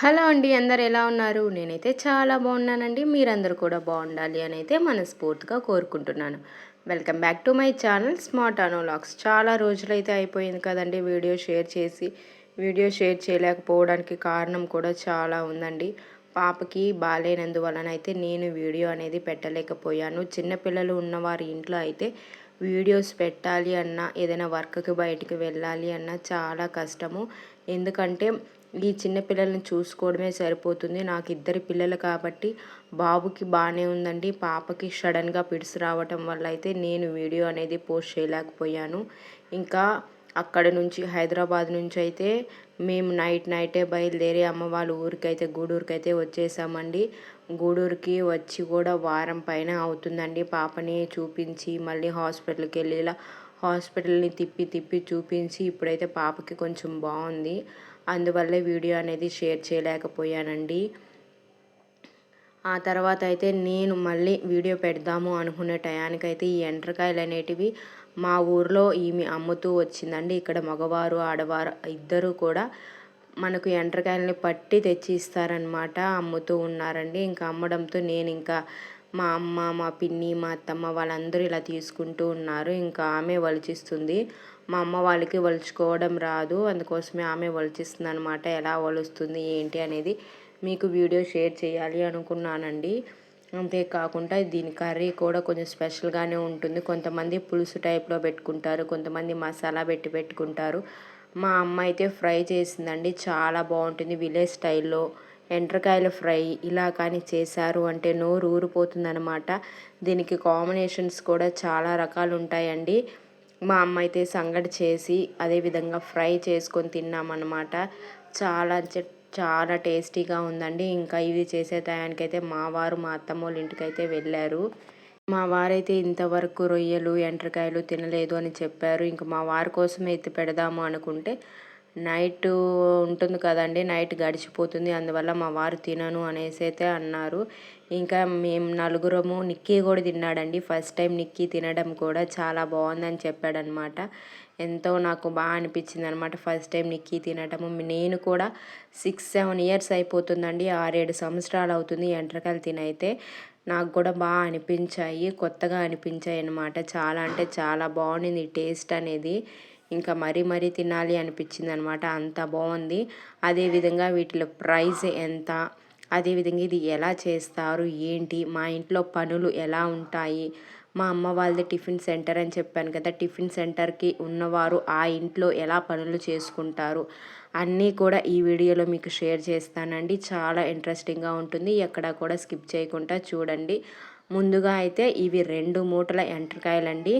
Hello అండి అందరు ఎలా ఉన్నారు? నేనైతే చాలా బాగున్నానండి. మీరందరూ కూడా బాగుండాలి అని అయితే మనస్ఫూర్తిగా కోరుకుంటున్నాను. Welcome back to my channel smart analogs చాలా రోజులైతే అయిపోయింది కదండి వీడియో షేర్ చేసి. వీడియో షేర్ చేయలేకపోవడానికి కారణం కూడా చాలా ఉందండి. పాపకి బాగాలేనందువలన అయితే నేను వీడియో అనేది పెట్టలేకపోయాను. చిన్నపిల్లలు ఉన్నవారి ఇంట్లో అయితే వీడియోస్ పెట్టాలి అన్నా ఏదైనా వర్క్కి బయటికి వెళ్ళాలి అన్నా చాలా కష్టము. ఎందుకంటే ఈ చిన్న పిల్లల్ని చూసుకోవడమే సరిపోతుంది. నాకు ఇద్దరు పిల్లలు కాబట్టి బాబుకి బాగానే ఉందండి. పాపకి సడన్గా పిడిసి రావటం వల్ల అయితే నేను వీడియో అనేది పోస్ట్ చేయలేకపోయాను. ఇంకా అక్కడ నుంచి హైదరాబాద్ నుంచి అయితే మేము నైట్ నైటే బయలుదేరి అమ్మ వాళ్ళ ఊరికైతే గూడూరుకి అయితే వచ్చేసామండి. గూడూరుకి వచ్చి కూడా వారం పైన అవుతుందండి. పాపని చూపించి మళ్ళీ హాస్పిటల్కి వెళ్ళి ఇలా హాస్పిటల్ని తిప్పి తిప్పి చూపించి ఇప్పుడైతే పాపకి కొంచెం బాగుంది. అందువల్లే వీడియో అనేది షేర్ చేయలేకపోయానండి. ఆ తర్వాత అయితే నేను మళ్ళీ వీడియో పెడదాము అనుకునే టయానికైతే ఈ ఎండ్రకాయలు అనేటివి మా ఊర్లో ఈమె అమ్ముతూ వచ్చిందండి. ఇక్కడ మగవారు ఆడవారు ఇద్దరు కూడా మనకు ఎండ్రకాయలని పట్టి తెచ్చి ఇస్తారనమాట అమ్ముతూ ఉన్నారండి. ఇంకా అమ్మడంతో నేను ఇంకా మా అమ్మ మా పిన్ని మా అత్తమ్మ వాళ్ళందరూ ఇలా తీసుకుంటూ ఉన్నారు. ఇంకా ఆమె వలిచిస్తుంది. మా అమ్మ వాళ్ళకి వలుచుకోవడం రాదు. అందుకోసమే ఆమె వలిచిస్తుంది అనమాట ఎలా వలుస్తుంది ఏంటి అనేది మీకు వీడియో షేర్ చేయాలి అనుకున్నానండి. అంతేకాకుండా దీని కర్రీ కూడా కొంచెం స్పెషల్గానే ఉంటుంది. కొంతమంది పులుసు టైప్లో పెట్టుకుంటారు. కొంతమంది మసాలా పెట్టి పెట్టుకుంటారు. మా అమ్మ అయితే ఫ్రై చేసిందండి. చాలా బాగుంటుంది. విలేజ్ స్టైల్లో ఎండ్రకాయల ఫ్రై ఇలా కానీ చేశారు అంటే నోరు ఊరిపోతుందనమాట దీనికి కాంబినేషన్స్ కూడా చాలా రకాలు ఉంటాయండి మా అమ్మ అయితే సంగటి చేసి అదేవిధంగా ఫ్రై చేసుకొని తిన్నామన్నమాట. చాలా చాలా టేస్టీగా ఉందండి. ఇంకా ఇవి చేసే టయానికైతే మా వారు మా అత్తమ్మ వాళ్ళ ఇంటికైతే వెళ్ళారు. మా వారైతే ఇంతవరకు రొయ్యలు ఎండ్రకాయలు తినలేదు అని చెప్పారు. ఇంకా మా వారి కోసం అయితే పెడదాము అనుకుంటే నైట్ ఉంటుంది కదండి నైట్ గడిచిపోతుంది అందువల్ల మా వారు తినను అనేసి అయితే అన్నారు. ఇంకా మేము నలుగురము నిక్కీ కూడా తిన్నాడండి. ఫస్ట్ టైం నిక్కీ తినడం కూడా చాలా బాగుందని చెప్పాడనమాట. ఎంతో నాకు బాగా అనిపించింది అనమాట ఫస్ట్ టైం నిక్కీ తినటము. నేను కూడా సిక్స్ సెవెన్ ఇయర్స్ అయిపోతుందండి ఆరేడు సంవత్సరాలు అవుతుంది ఎంట్రకాయలు తినైతే. నాకు కూడా బాగా అనిపించాయి కొత్తగా అనిపించాయి అనమాట చాలా అంటే చాలా బాగుండింది టేస్ట్ అనేది. ఇంకా మరీ మరీ తినాలి అనిపించింది అనమాట అంత బాగుంది. అదేవిధంగా వీటిలో ప్రైస్ ఎంత? అదేవిధంగా ఇది ఎలా చేస్తారు? ఏంటి? మా ఇంట్లో పనులు ఎలా ఉంటాయి? మా అమ్మ వాళ్ళది టిఫిన్ సెంటర్ అని చెప్పాను కదా. టిఫిన్ సెంటర్కి ఉన్నవారు ఆ ఇంట్లో ఎలా పనులు చేసుకుంటారు? అన్నీ కూడా ఈ వీడియోలో మీకు షేర్ చేస్తానండి. చాలా ఇంట్రెస్టింగ్గా ఉంటుంది. ఎక్కడ కూడా స్కిప్ చేయకుండా చూడండి. ముందుగా అయితే ఇవి రెండు మూటల ఎంటకాయలండి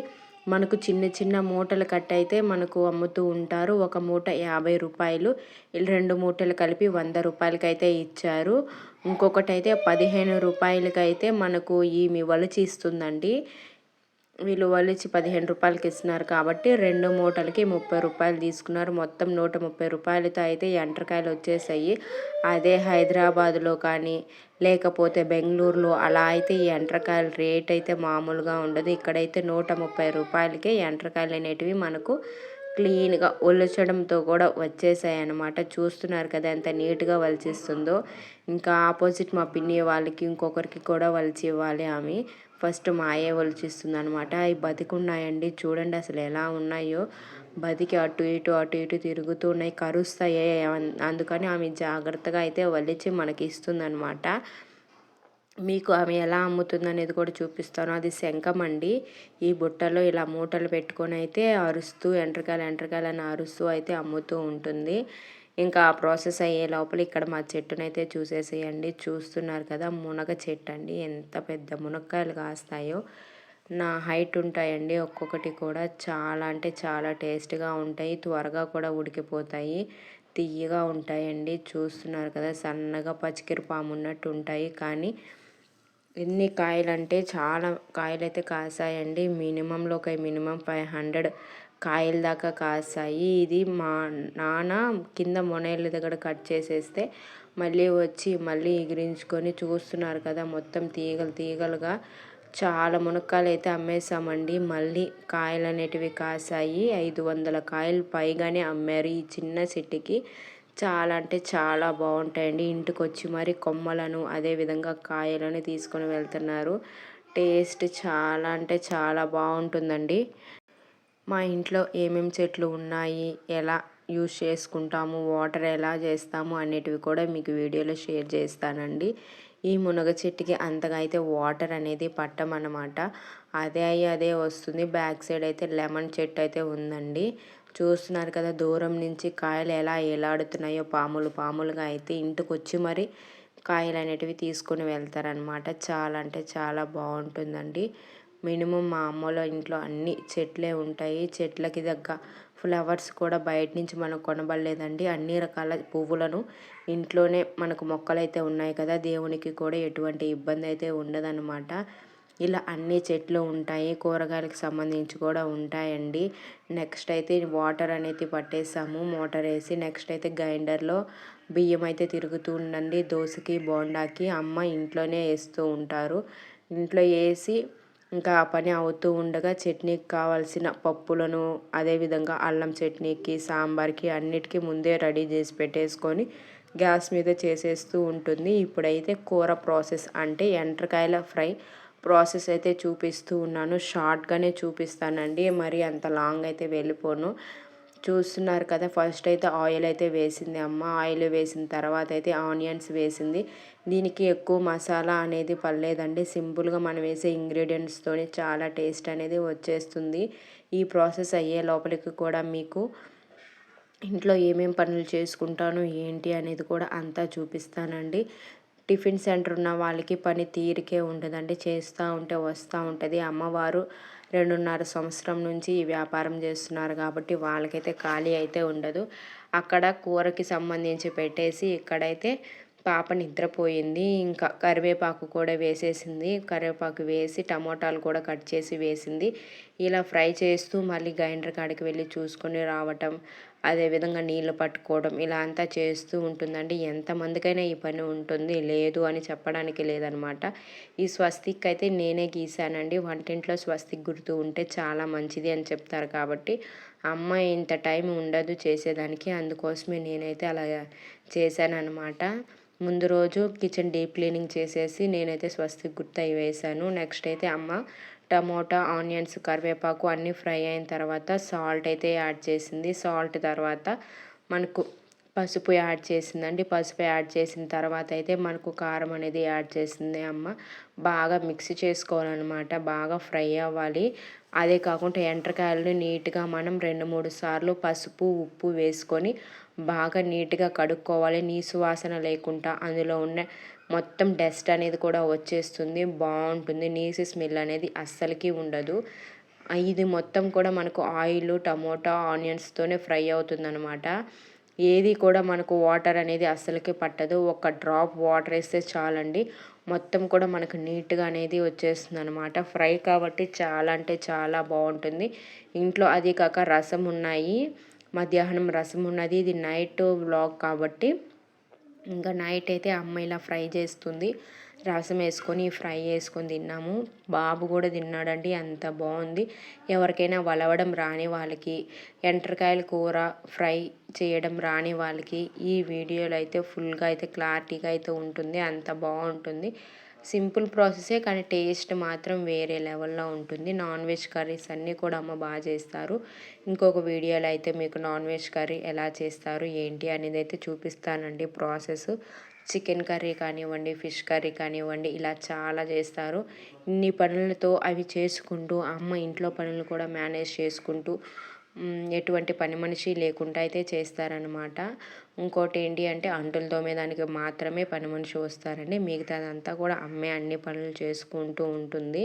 మనకు చిన్న చిన్న మూటలు కట్ అయితే మనకు అమ్ముతూ ఉంటారు. ఒక మూట యాభై రూపాయలు. రెండు మూటలు కలిపి వంద రూపాయలకైతే ఇచ్చారు. ఇంకొకటి అయితే పదిహేను రూపాయలకైతే మనకు ఈమె వలిచి ఇస్తుందండి. వీళ్ళు వలిచి పదిహేను రూపాయలకి ఇస్తున్నారు కాబట్టి రెండు మూటలకి ముప్పై రూపాయలు తీసుకున్నారు. మొత్తం నూట ముప్పై రూపాయలతో అయితే ఎండ్రకాయలు వచ్చేసాయి. అదే హైదరాబాద్లో కానీ లేకపోతే బెంగళూరులో అలా అయితే ఈ ఎండ్రకాయల రేట్ అయితే మామూలుగా ఉండదు. ఇక్కడైతే నూట ముప్పై రూపాయలకే ఎండ్రకాయలు అనేటివి మనకు క్లీన్గా ఒలచడంతో కూడా వచ్చేసాయి అనమాట చూస్తున్నారు కదా ఎంత నీట్గా వలిచిస్తుందో. ఇంకా ఆపోజిట్ మా పిన్ని వాళ్ళకి ఇంకొకరికి కూడా వలిచి ఇవ్వాలి ఆమె. ఫస్ట్ మాయే ఒలిచిస్తుంది అనమాట అవి బతికున్నాయండి. చూడండి అసలు ఎలా ఉన్నాయో. బతికి అటు ఇటు అటు ఇటు తిరుగుతూ ఉన్నాయి. కరుస్తాయి అందుకని ఆమె జాగ్రత్తగా అయితే వలిచి మనకి ఇస్తుంది అనమాట మీకు ఆమె ఎలా అమ్ముతుంది అనేది కూడా చూపిస్తాను. అది శంఖం అండి. ఈ బుట్టలో ఇలా మూటలు పెట్టుకొని అయితే అరుస్తూ ఎంట్రకాయలు ఎండ్రకాయలు అని అరుస్తూ అయితే అమ్ముతూ ఉంటుంది. ఇంకా ఆ ప్రాసెస్ అయ్యే లోపల ఇక్కడ మా చెట్టునైతే చూసేసేయండి. చూస్తున్నారు కదా మునగ చెట్టు అండి. ఎంత పెద్ద మునక్కాయలు కాస్తాయో. నా హైట్ ఉంటాయండి ఒక్కొక్కటి కూడా. చాలా అంటే చాలా టేస్ట్గా ఉంటాయి. త్వరగా కూడా ఉడికిపోతాయి. తీయగా ఉంటాయండి. చూస్తున్నారు కదా సన్నగా పచ్చికిరి పాము ఉన్నట్టు ఉంటాయి. కానీ ఎన్ని కాయలు అంటే చాలా కాయలు అయితే కాసాయండి. మినిమంలో ఒక మినిమం ఫైవ్ హండ్రెడ్ కాయల దాకా కాసాయి. ఇది మా నాన్న కింద మొనేళ్ళ దగ్గర కట్ చేసేస్తే మళ్ళీ వచ్చి మళ్ళీ ఎగిరించుకొని చూస్తున్నారు కదా మొత్తం తీగలు తీగలుగా. చాలా మునక్కాయలు అయితే అమ్మేసామండి. మళ్ళీ కాయలు అనేటివి కాసాయి. ఐదు వందల కాయలు పైగానే అమ్మారు ఈ చిన్న చెట్టుకి. చాలా అంటే చాలా బాగుంటాయండి. ఇంటికి వచ్చి మరి కొమ్మలను అదేవిధంగా కాయలను తీసుకొని వెళ్తున్నారు. టేస్ట్ చాలా అంటే చాలా బాగుంటుందండి. మా ఇంట్లో ఏమేమి చెట్లు ఉన్నాయి ఎలా యూస్ చేసుకుంటాము వాటర్ ఎలా చేస్తాము అనేటివి కూడా మీకు వీడియోలో షేర్ చేస్తానండి. ఈ మునగ చెట్టుకి అంతగా అయితే వాటర్ అనేది పట్టమన్నమాట. అదే అయ్యి అదే వస్తుంది. బ్యాక్ సైడ్ అయితే లెమన్ చెట్టు అయితే ఉందండి. చూస్తున్నారు కదా దూరం నుంచి కాయలు ఎలా ఎలాడుతున్నాయో పాములు. పాములుగా అయితే ఇంటికొచ్చి మరి కాయలు అనేటివి తీసుకొని వెళ్తారనమాట చాలా అంటే చాలా బాగుంటుందండి. మినిమం మా అమ్మలో ఇంట్లో అన్ని చెట్లే ఉంటాయి. చెట్లకి దగ్గర ఫ్లవర్స్ కూడా బయట నుంచి మనం కొనబడలేదండి. అన్ని రకాల పువ్వులను ఇంట్లోనే మనకు మొక్కలు అయితే ఉన్నాయి కదా దేవునికి కూడా ఎటువంటి ఇబ్బంది అయితే ఉండదన్నమాట. ఇలా అన్ని చెట్లు ఉంటాయి కూరగాయలకు సంబంధించి కూడా ఉంటాయండి. నెక్స్ట్ అయితే వాటర్ అనేది పట్టేసాము. మోటార్ వేసి నెక్స్ట్ అయితే గ్రైండర్లో బియ్యం అయితే తిరుగుతూ ఉండండి. దోశకి బోండాకి అమ్మ ఇంట్లోనే వేస్తూ ఉంటారు. ఇంట్లో వేసి ఇంకా ఆ పని అవుతూ ఉండగా చట్నీకి కావాల్సిన పప్పులను అదేవిధంగా అల్లం చట్నీకి సాంబార్కి అన్నిటికీ ముందే రెడీ చేసి పెట్టేసుకొని గ్యాస్ మీద చేసేస్తూ ఉంటుంది. ఇప్పుడైతే కూర ప్రాసెస్ అంటే ఎండ్రకాయల ఫ్రై ప్రాసెస్ అయితే చూపిస్తూ ఉన్నాను. షార్ట్గానే చూపిస్తానండి. మరి అంత లాంగ్ అయితే వెళ్ళిపోను. చూస్తున్నారు కదా ఫస్ట్ అయితే ఆయిల్ అయితే వేసింది అమ్మ. ఆయిల్ వేసిన తర్వాత అయితే ఆనియన్స్ వేసింది. దీనికి ఎక్కువ మసాలా అనేది పర్లేదండి సింపుల్గా మనం వేసే ఇంగ్రీడియంట్స్తోనే చాలా టేస్ట్ అనేది వచ్చేస్తుంది. ఈ ప్రాసెస్ అయ్యే లోపలికి కూడా మీకు ఇంట్లో ఏమేం పనులు చేసుకుంటాను ఏంటి అనేది కూడా అంతా చూపిస్తానండి. టిఫిన్ సెంటర్ ఉన్న వాళ్ళకి పని తీరికే ఉండదండి. చేస్తూ ఉంటే వస్తూ ఉంటుంది. అమ్మవారు రెండున్నర సంవత్సరం నుంచి ఈ వ్యాపారం చేస్తున్నారు కాబట్టి వాళ్ళకైతే ఖాళీ అయితే ఉండదు. అక్కడ కూరకి సంబంధించి పెట్టేసి ఇక్కడైతే పాప నిద్రపోయింది. ఇంకా కరివేపాకు కూడా వేసేసింది. కరివేపాకు వేసి టమోటాలు కూడా కట్ చేసి వేసింది. ఇలా ఫ్రై చేస్తూ మళ్ళీ గ్రైండర్ కాడికి వెళ్ళి చూసుకొని రావటం అదేవిధంగా నీళ్ళు పట్టుకోవడం ఇలా అంతా చేస్తూ ఉంటుందండి. ఎంతమందికైనా ఈ పని ఉంటుంది. లేదు అని చెప్పడానికి లేదనమాట. ఈ స్వస్తిక్ అయితే నేనే గీసానండి వంటింట్లో స్వస్తిక్ గుర్తు ఉంటే చాలా మంచిది అని చెప్తారు కాబట్టి అమ్మ ఇంత టైం ఉండదు చేసేదానికి. అందుకోసమే నేనైతే అలా చేశాను అనమాట ముందు రోజు కిచెన్ డీప్ క్లీనింగ్ చేసేసి నేనైతే స్వస్తి గుర్తు అవి వేసాను నెక్స్ట్ అయితే అమ్మ టమోటా ఆనియన్స్ కరివేపాకు అన్నీ ఫ్రై అయిన తర్వాత సాల్ట్ అయితే యాడ్ చేసింది. సాల్ట్ తర్వాత మనకు పసుపు యాడ్ చేసిందండి. పసుపు యాడ్ చేసిన తర్వాత అయితే మనకు కారం అనేది యాడ్ చేసింది అమ్మ. బాగా మిక్స్ చేసుకోవాలన్నమాట. బాగా ఫ్రై అవ్వాలి. అదే కాకుండా ఎండ్రకాయలని నీట్గా మనం రెండు మూడు సార్లు పసుపు ఉప్పు వేసుకొని బాగా నీట్గా కడుక్కోవాలి. నీసు వాసన లేకుండా అందులో ఉన్న మొత్తం డస్ట్ అనేది కూడా వచ్చేస్తుంది. బాగుంటుంది. నీసు స్మెల్ అనేది అస్సలకి ఉండదు. ఇది మొత్తం కూడా మనకు ఆయిల్ టమోటా ఆనియన్స్తోనే ఫ్రై అవుతుందన్నమాట. ఏది కూడా మనకు వాటర్ అనేది అస్సలకి పట్టదు. ఒక డ్రాప్ వాటర్ వేస్తే చాలండి. మొత్తం కూడా మనకు నీట్గా అనేది వచ్చేస్తుంది అనమాట ఫ్రై కాబట్టి చాలా అంటే చాలా బాగుంటుంది. ఇంట్లో అది కాక రసం ఉన్నాయి. మధ్యాహ్నం రసం ఉన్నది. ఇది నైట్ వ్లాగ్ కాబట్టి. ఇంకా నైట్ అయితే అమ్మ ఇలా ఫ్రై చేస్తుంది. రసం వేసుకొని ఫ్రై వేసుకొని తిన్నాము. బాబు కూడా తిన్నాడండి అంత బాగుంది. ఎవరికైనా వలవడం రాని వాళ్ళకి ఎండ్రకాయల కూర ఫ్రై చేయడం రాని వాళ్ళకి ఈ వీడియోలో అయితే ఫుల్గా అయితే క్లారిటీగా అయితే ఉంటుంది అంత బాగుంటుంది. సింపుల్ ప్రాసెసే కానీ టేస్ట్ మాత్రం వేరే లెవెల్లో ఉంటుంది. నాన్ వెజ్ కర్రీస్ అన్నీ కూడా అమ్మ బాగా చేస్తారు. ఇంకొక వీడియోలో అయితే మీకు నాన్ వెజ్ కర్రీ ఎలా చేస్తారు ఏంటి అనేది అయితే చూపిస్తానండి ప్రాసెస్. చికెన్ కర్రీ కానివ్వండి ఫిష్ కర్రీ కానివ్వండి ఇలా చాలా చేస్తారు. ఇన్ని పనులతో అవి చేసుకుంటూ అమ్మ ఇంట్లో పనులు కూడా మేనేజ్ చేసుకుంటూ ఎటువంటి పని మనిషి లేకుండా అయితే చేస్తారనమాట ఇంకోటి ఏంటి అంటే అంటులు తోమేదానికి మాత్రమే పని మనిషి వస్తారండి. మిగతాదంతా కూడా అమ్మే అన్ని పనులు చేసుకుంటూ ఉంటుంది.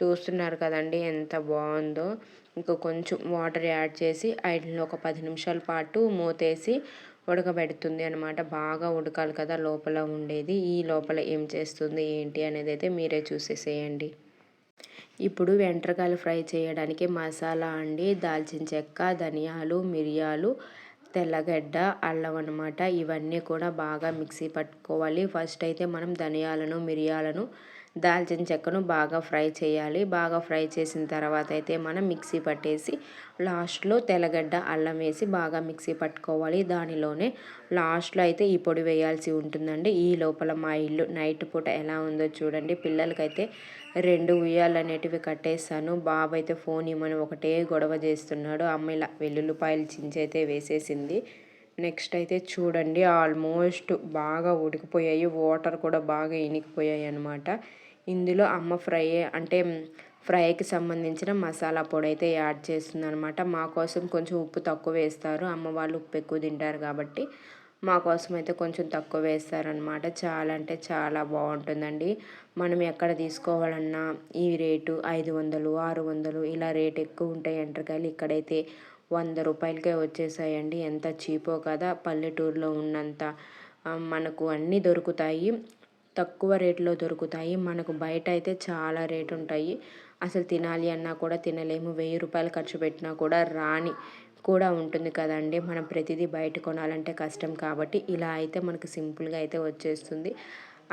చూస్తున్నారు కదండి ఎంత బాగుందో. ఇంకా కొంచెం వాటర్ యాడ్ చేసి ఐదులో ఒక పది నిమిషాల పాటు మూతేసి ఉడకబెడుతుంది అనమాట బాగా ఉడకాలి కదా లోపల ఉండేది. ఈ లోపల ఏం చేస్తుంది ఏంటి అనేది అయితే మీరే చూసేసేయండి. ఇప్పుడు వెంట్రకాయలు ఫ్రై చేయడానికి మసాలా అండి దాల్చిన చెక్క ధనియాలు మిరియాలు తెల్లగడ్డ అల్లం అనమాట ఇవన్నీ కూడా బాగా మిక్సీ పట్టుకోవాలి. ఫస్ట్ అయితే మనం ధనియాలను మిరియాలను దాల్చిన చెక్కను బాగా ఫ్రై చేయాలి. బాగా ఫ్రై చేసిన తర్వాత అయితే మనం మిక్సీ పట్టేసి లాస్ట్లో తెల్లగడ్డ అల్లం వేసి బాగా మిక్సీ పట్టుకోవాలి. దానిలోనే లాస్ట్లో అయితే ఈ పొడి వేయాల్సి ఉంటుందండి. ఈ లోపల మా ఇల్లు నైట్ పూట ఎలా ఉందో చూడండి. పిల్లలకైతే రెండు ఉయ్యాలు అనేటివి కట్టేస్తాను. బాబు అయితే ఫోన్ ఇవ్వమని ఒకటే గొడవ చేస్తున్నాడు. అమ్మ ఇలా వెల్లుల్లిపాయలు చించైతే వేసేసింది. నెక్స్ట్ అయితే చూడండి ఆల్మోస్ట్ బాగా ఉడికిపోయాయి. వాటర్ కూడా బాగా ఇనికిపోయాయి అనమాట ఇందులో అమ్మ ఫ్రై అంటే ఫ్రైకి సంబంధించిన మసాలా పొడి అయితే యాడ్ చేస్తుంది అనమాట మా కోసం కొంచెం ఉప్పు తక్కువ వేస్తారు. అమ్మ వాళ్ళు ఉప్పు ఎక్కువ తింటారు కాబట్టి మా కోసం అయితే కొంచెం తక్కువ వేస్తారనమాట చాలా అంటే చాలా బాగుంటుందండి. మనం ఎక్కడ తీసుకోవాలన్నా ఈ రేటు ఐదు వందలు ఆరు వందలు ఇలా రేట్ ఎక్కువ ఉంటాయి ఎంటకాయలు ఇక్కడైతే వంద రూపాయలకే వచ్చేసాయండి. ఎంత చీపో కదా పల్లెటూరులో ఉన్నంత. మనకు అన్నీ దొరుకుతాయి. తక్కువ రేట్లో దొరుకుతాయి. మనకు బయట అయితే చాలా రేటు ఉంటాయి అసలు తినాలి అన్నా కూడా తినలేము. వెయ్యి రూపాయలు ఖర్చు పెట్టినా కూడా రాని కూడా ఉంటుంది కదండి. మనం ప్రతిదీ బయట కొనాలంటే కష్టం కాబట్టి ఇలా అయితే మనకు సింపుల్గా అయితే వచ్చేస్తుంది.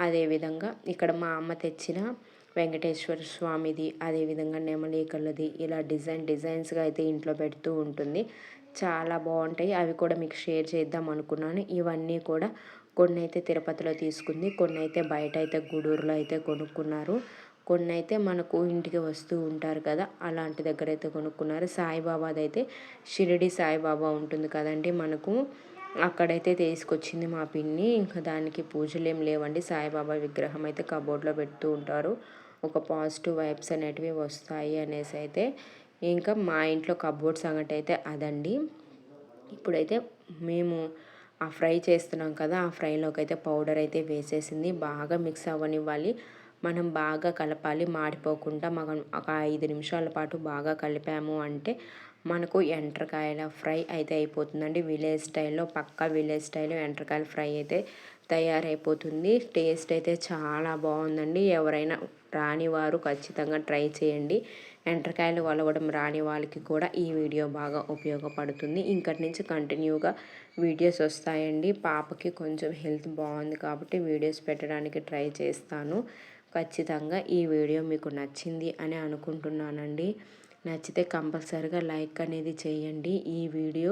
అదేవిధంగా ఇక్కడ మా అమ్మ తెచ్చిన వెంకటేశ్వర స్వామిది అదేవిధంగా నెమలికలది ఇలా డిజైన్ డిజైన్స్గా అయితే ఇంట్లో పెడుతూ ఉంటుంది. చాలా బాగుంటాయి. అవి కూడా మీకు షేర్ చేద్దాం అనుకున్నాను. ఇవన్నీ కూడా కొన్ని అయితే తిరుపతిలో తీసుకుంది. కొన్ని అయితే బయట అయితే గూడూరులో అయితే కొనుక్కున్నారు. కొన్ని అయితే మనకు ఇంటికి వస్తూ ఉంటారు కదా అలాంటి దగ్గర అయితే కొనుక్కున్నారు. సాయిబాబాది అయితే షిరిడి సాయిబాబా ఉంటుంది కదండి మనకు. అక్కడైతే తీసుకొచ్చింది మా పిన్ని. ఇంకా దానికి పూజలు ఏం లేవండి. సాయిబాబా విగ్రహం అయితే కబోర్డ్లో పెడుతూ ఉంటారు. ఒక పాజిటివ్ వైబ్స్ అనేటివి వస్తాయి అనేసి అయితే ఇంకా మా ఇంట్లో కబోర్డ్ సంగటి అయితే అదండి. ఇప్పుడైతే మేము ఆ ఫ్రై చేస్తున్నాం కదా ఆ ఫ్రైలోకి అయితే పౌడర్ అయితే వేసేసింది. బాగా మిక్స్ అవ్వనివ్వాలి. మనం బాగా కలపాలి మాడిపోకుండా మనం ఒక ఐదు నిమిషాల పాటు బాగా కలిపాము అంటే మనకు ఎండ్రకాయల ఫ్రై అయితే అయిపోతుందండి. విలేజ్ స్టైల్లో పక్కా విలేజ్ స్టైల్లో ఎండ్రకాయల ఫ్రై అయితే తయారైపోతుంది. టేస్ట్ అయితే చాలా బాగుందండి. ఎవరైనా రాని వారు ఖచ్చితంగా ట్రై చేయండి. ఎండ్రకాయలు వలవడం రాని వాళ్ళకి కూడా ఈ వీడియో బాగా ఉపయోగపడుతుంది. ఇంకటి నుంచి కంటిన్యూగా వీడియోస్ వస్తాయండి. పాపకి కొంచెం హెల్త్ బాగుంది కాబట్టి వీడియోస్ పెట్టడానికి ట్రై చేస్తాను. ఖచ్చితంగా ఈ వీడియో మీకు నచ్చింది అని అనుకుంటున్నానండి. నచ్చితే కంపల్సరిగా లైక్ అనేది చేయండి. ఈ వీడియో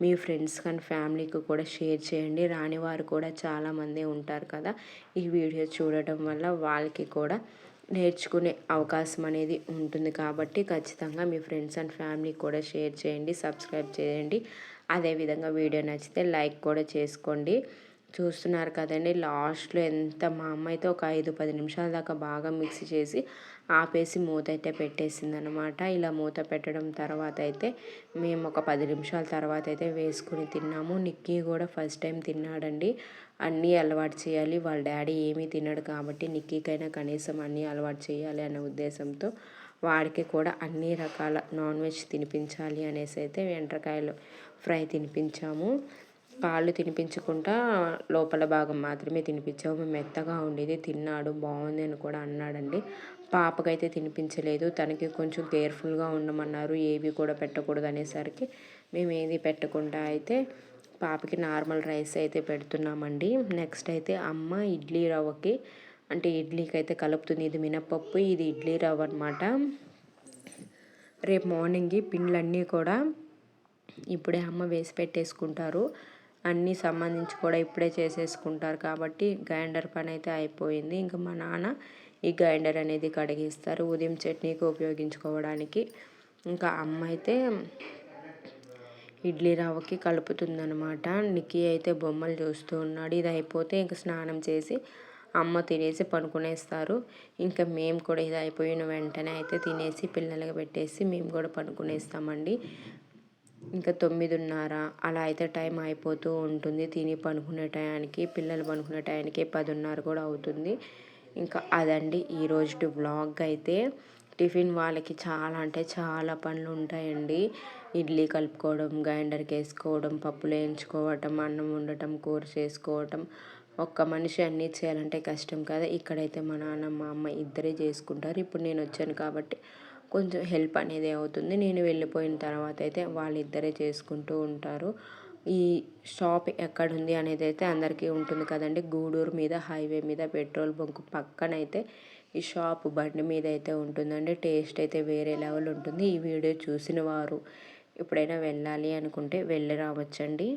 మీ ఫ్రెండ్స్ కానీ ఫ్యామిలీకి కూడా షేర్ చేయండి. రాని వారు కూడా చాలామంది ఉంటారు కదా. ఈ వీడియో చూడటం వల్ల వాళ్ళకి కూడా నేర్చుకునే అవకాశం అనేది ఉంటుంది కాబట్టి ఖచ్చితంగా మీ ఫ్రెండ్స్ అండ్ ఫ్యామిలీకి కూడా షేర్ చేయండి సబ్స్క్రైబ్ చేయండి. అదేవిధంగా వీడియో నచ్చితే లైక్ కూడా చేసుకోండి. చూస్తున్నారు కదండి లాస్ట్లో ఎంత మా అమ్మ అయితే ఒక ఐదు పది నిమిషాల దాకా బాగా మిక్స్ చేసి ఆపేసి మూత అయితే పెట్టేసింది అనమాట ఇలా మూత పెట్టడం తర్వాత అయితే మేము ఒక పది నిమిషాల తర్వాత అయితే వేసుకుని తిన్నాము. నిక్కీ కూడా ఫస్ట్ టైం తిన్నాడండి. అన్నీ అలవాటు చేయాలి. వాళ్ళ డాడీ ఏమీ తినడు కాబట్టి నిక్కీకైనా కనీసం అన్నీ అలవాటు చేయాలి అనే ఉద్దేశంతో వాడికి కూడా అన్ని రకాల నాన్ వెజ్ తినిపించాలి అనేసి అయితే వెంట్రకాయలు ఫ్రై తినిపించాము. కాళ్ళు తినిపించకుండా లోపల భాగం మాత్రమే తినిపించాము. మెత్తగా ఉండేది. తిన్నాడు. బాగుంది అని కూడా అన్నాడండి. పాపకైతే తినిపించలేదు. తనకి కొంచెం కేర్ఫుల్గా ఉండమన్నారు. ఏవి కూడా పెట్టకూడదు అనేసరికి మేము ఏది పెట్టకుండా అయితే పాపకి నార్మల్ రైస్ అయితే పెడుతున్నామండి. నెక్స్ట్ అయితే అమ్మ ఇడ్లీ రవ్వకి అంటే ఇడ్లీకి అయితే కలుపుతుంది. ఇది మినపప్పు ఇది ఇడ్లీ రవ్వ అనమాట రేపు మార్నింగ్కి పిండ్లన్నీ కూడా ఇప్పుడే అమ్మ వేసి పెట్టేసుకుంటారు. అన్నీ సంబంధించి కూడా ఇప్పుడే చేసేసుకుంటారు కాబట్టి గ్రైండర్ పని అయితే అయిపోయింది. ఇంకా మా నాన్న ఈ గ్రైండర్ అనేది కడిగిస్తారు. ఉదయం చట్నీకి ఉపయోగించుకోవడానికి. ఇంకా అమ్మ అయితే ఇడ్లీ రవ్వకి కలుపుతుందనమాట నిక్కీ అయితే బొమ్మలు చూస్తూ ఉన్నాడు. ఇది అయిపోతే ఇంకా స్నానం చేసి అమ్మ తినేసి పనుకునేస్తారు ఇంకా మేము కూడా ఇది అయిపోయిన వెంటనే అయితే తినేసి పిల్లలకి పెట్టేసి మేము కూడా పనుకునేస్తామండి ఇంకా తొమ్మిదిన్నర అలా అయితే టైం అయిపోతూ ఉంటుంది. తిని పనుకునే టయానికి పిల్లలు పనుకునే టయానికి పదిన్నర కూడా అవుతుంది. ఇంకా అదండి ఈరోజు బ్లాగ్ అయితే. టిఫిన్ వాళ్ళకి చాలా అంటే చాలా పనులు ఉంటాయండి. ఇడ్లీ కలుపుకోవడం గ్రైండర్కి వేసుకోవడం పప్పులు వేయించుకోవటం అన్నం ఉండటం కూర చేసుకోవటం. ఒక్క మనిషి అన్నీ చేయాలంటే కష్టం కదా. ఇక్కడైతే మా నాన్న మా అమ్మ ఇద్దరే చేసుకుంటారు. ఇప్పుడు నేను వచ్చాను కాబట్టి కొంచెం హెల్ప్ అనేది అవుతుంది. నేను వెళ్ళిపోయిన తర్వాత అయితే వాళ్ళిద్దరే చేసుకుంటూ ఉంటారు. ఈ షాప్ ఎక్కడుంది అనేది అయితే అందరికీ ఉంటుంది కదండి. గూడూరు మీద హైవే మీద పెట్రోల్ బంక్ పక్కనైతే ఈ షాప్ బండి మీద అయితే ఉంటుందండి. టేస్ట్ అయితే వేరే లెవెల్ ఉంటుంది. ఈ వీడియో చూసిన వారు ఎప్పుడైనా వెళ్ళాలి అనుకుంటే వెళ్ళి రావచ్చండి.